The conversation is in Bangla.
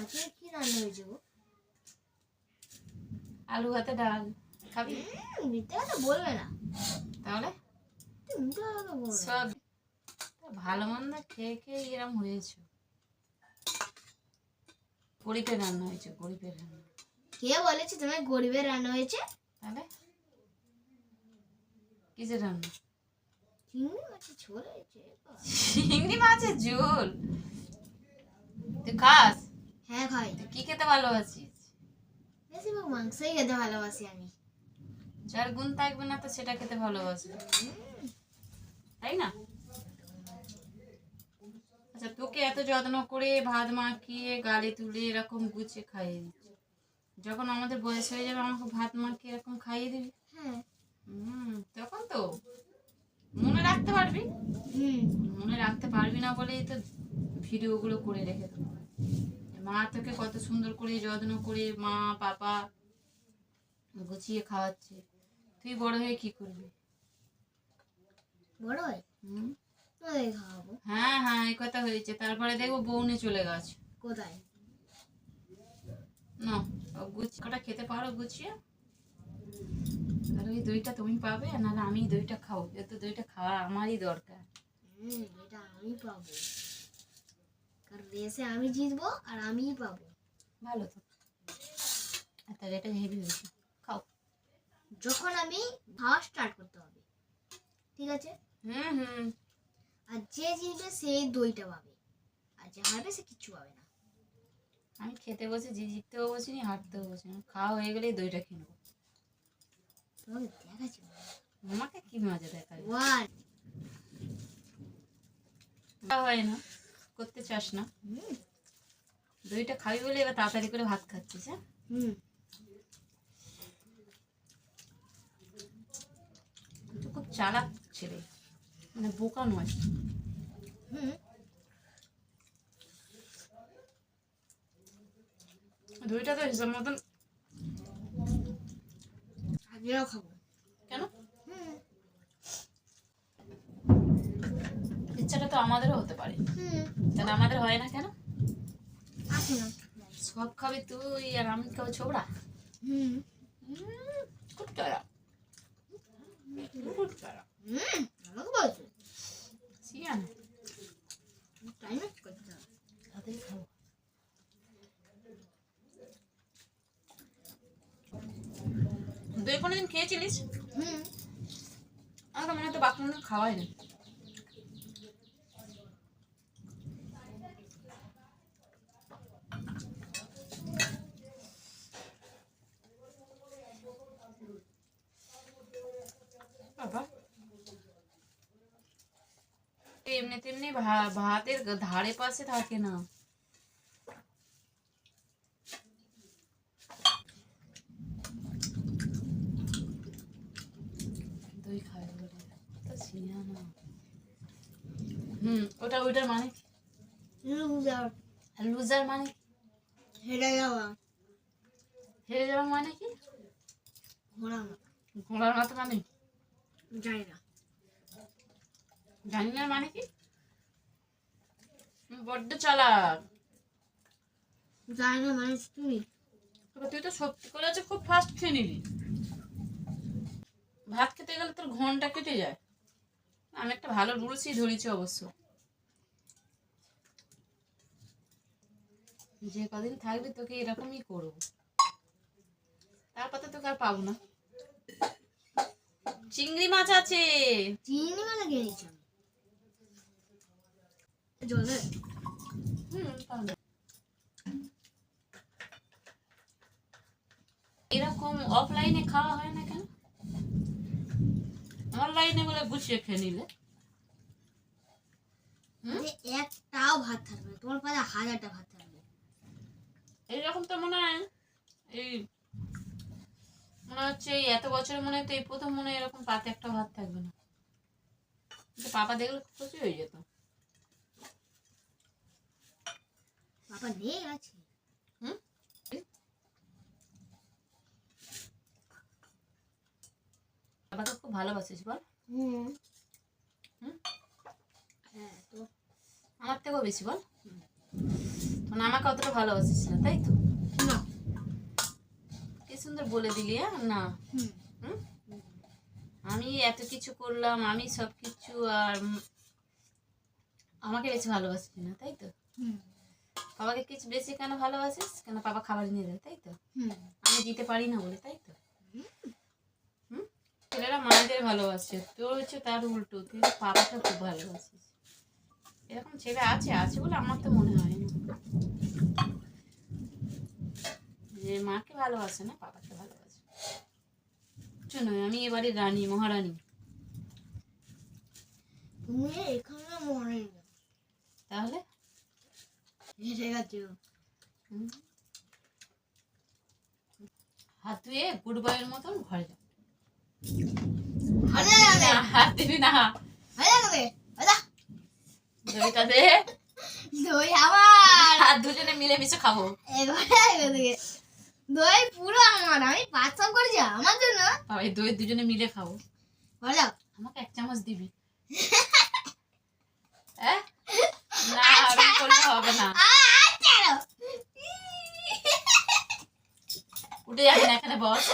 মাছের কি রান্না হয়েছে গো? আলু ভাতে ডাল। খাবি? মিথ্যে কথা বলবে না। তাহলে? মিথ্যে কথা বলবে সব ভালো মন্দ খেয়ে খেয়ে এরম হয়েছে। গরিবের রান্না হয়েছে গরিবের রান্না। কে বলেছে তোমার গরিবের রান্না হয়েছে? তাহলে? কিসের রান্না? চিংড়ি মাছের ঝোল হয়েছে। চিংড়ি মাছের ঝোল? তুই খাস? হ্যাঁ তুই কি খেতে ভালোবাসিস? বেশিরভাগ মাংসই খেতে ভালোবাসি আমি। যার গুণ থাকবে না তো সেটা খেতে ভালোবাসবে তাই না? আচ্ছা তোকে এত যত্ন করে ভাত মাখিয়ে গালে তুলে এরকম গুছিয়ে খাইয়ে দিচ্ছি। যখন আমাদের বয়স হয়ে যাবে আমাকে ভাত মাখিয়ে এরকম খাইয়ে দিবি? হ্যাঁ। হুম তখন তো। মনে রাখতে পারবি? হুম। মনে রাখতে পারবি না বলেই তো ভিডিওগুলো করে রেখে দেবো। মা তোকে কত সুন্দর করে যত্ন করে মা পাপা গুছিয়ে খাওয়াচ্ছে। তুই বড় হয়ে কি করবি? বড় হয়? হুম? খাওয়াবো। হ্যাঁ হ্যাঁ এই কথা হয়েছে। তারপরে দেখব বউনে চলে গেছে। কোথায়? না গুছিয়ে কটা খেতে পারো গুছিয়ে? আর ওই দইটা তুমি পাবে নাহলে আমি দইটা খাব। যেহেতু দইটা খাওয়া আমারই দরকার। হুম এটা আমি পাবো। কারণ রেসে আমি জিতবো আর আমিই পাবো। ভালো তো। তাহলে এটা হেভি হয়েছে। খাও। যখন আমি খাওয়া স্টার্ট করতে হবে ঠিক আছে? হুম হুম। আর যে জিতবে সেই দইটা পাবে আর যে হারবে সে কিচ্ছু পাবে না। আমি খেতে বসে যে জিততেও বসিনি হাঁটতেও বসিনি। খাওয়া হয়ে গেলেই দইটা খেয়ে নেব। তোমাকে দেখাচ্ছি। আমাকে কি মজা দেখাবে? খাওয়া হয় না। করতে চাস না? দইটা খাবি বলে এবার তাড়াতাড়ি করে ভাত খাচ্ছিস হ্যাঁ? হুম। তো খুব চালাক ছেলে মানে বোকা নয়। হুম। দইটা তো হিসাব মতন খাব কেন হুম ইচ্ছাটা তো আমাদেরও হতে পারে। তাহলে আমাদের হয় না কেন? সব খাবি তুই আর আমি খাব ছোবড়া। খুব চালা খুব দই খেয়েছিলিস? হুম আমাকে মনে হতো বাকি মনে খাওয়াই না বাবা এমনি তেমনি ভা- ভাতের ধারে পাশে থাকে না দই খাবে বলে তো সিয়ানা হুম ওটা ওইটার মানে কি? লুজার আর লুজার মানে কি? হেরে যাওয়া হেরে যাওয়া মানে কি ঘোড়া মাথা ঘোড়ার মাথা মানে কি? জানি না জানি না মানে কি? বড্ড চালাক। জানি না মানে তুমি? তুই তো সত্যি করে আছে খুব ফাস্ট খেয়ে নিলি। ভাত খেতে গেলে তোর ঘণ্টা কেটে যায়। আমি একটা ভালো রুলসই ধরেছি অবশ্য। যে কদিন থাকবে তোকে এরকমই করব। তারপর তো তোকে আর পাবো না। চিংড়ি মাছ আছে। চিংড়ি মাছ জলে এরকম অফলাইনে খাওয়া হয় না কেন? অনলাইনে বলে গুছিয়ে খেয়ে নিলে। একটাও ভাত থাকবে তোমার পাশে হাজারটা ভাত থাকবে। এইরকম তো মনে হয় এই মনে হচ্ছে এই এত বছরে মনে হয় তো এই প্রথম মনে হয় এরকম পাতে একটা ভাত থাকবে না। পাপা দেখলে খুশি হয়ে যেত। বাবা নেই আছে। হুম? বাবাকে খুব ভালোবাসিস বল। হুম? হ্যাঁ তো। আমার থেকেও বেশি বল। মানে আমাকে অতটা ভালোবাসিস না তাই তো? না। কি সুন্দর বলে দিলি হ্যাঁ? না। হুম? আমি এত কিছু করলাম আমি সব কিছু আর আমাকে বেশি ভালোবাসিস না তাই তো? বাবাকে কিছু বেশি কেন ভালোবাসিস? কেন বাবা খাবার নিয়ে দেয় তাই তো? আমি দিতে পারি না বলে তাই তো? ছেলেরা মায়েদের ভালোবাসে তোর হচ্ছে তার উল্টো তুই পাপাকে খুব ভালোবাসিস। এরকম ছেলে আছে আছে বলে আমার তো মনে হয় না। যে মাকে ভালোবাসে না পাপাকে ভালোবাসে। শোনো আমি এবারে রানী মহারানী। তুমি এখানে মরে না তাহলে? হেরে গেছো হাত ধুয়ে গুড বয়ের মতন ঘরে যা না, হাত দিবি না আরে আরে আরে দইটা দে দই আবার আর দুজনে মিলেমিশে খাব দই পুরো আমার আমি পাঁচ করেছি আমার জন্য দই দুজনে মিলে খাব যাও আমাকে এক চামচ দিবি? না হবে না আচ্ছা উঠে যাবি না এখানে বস।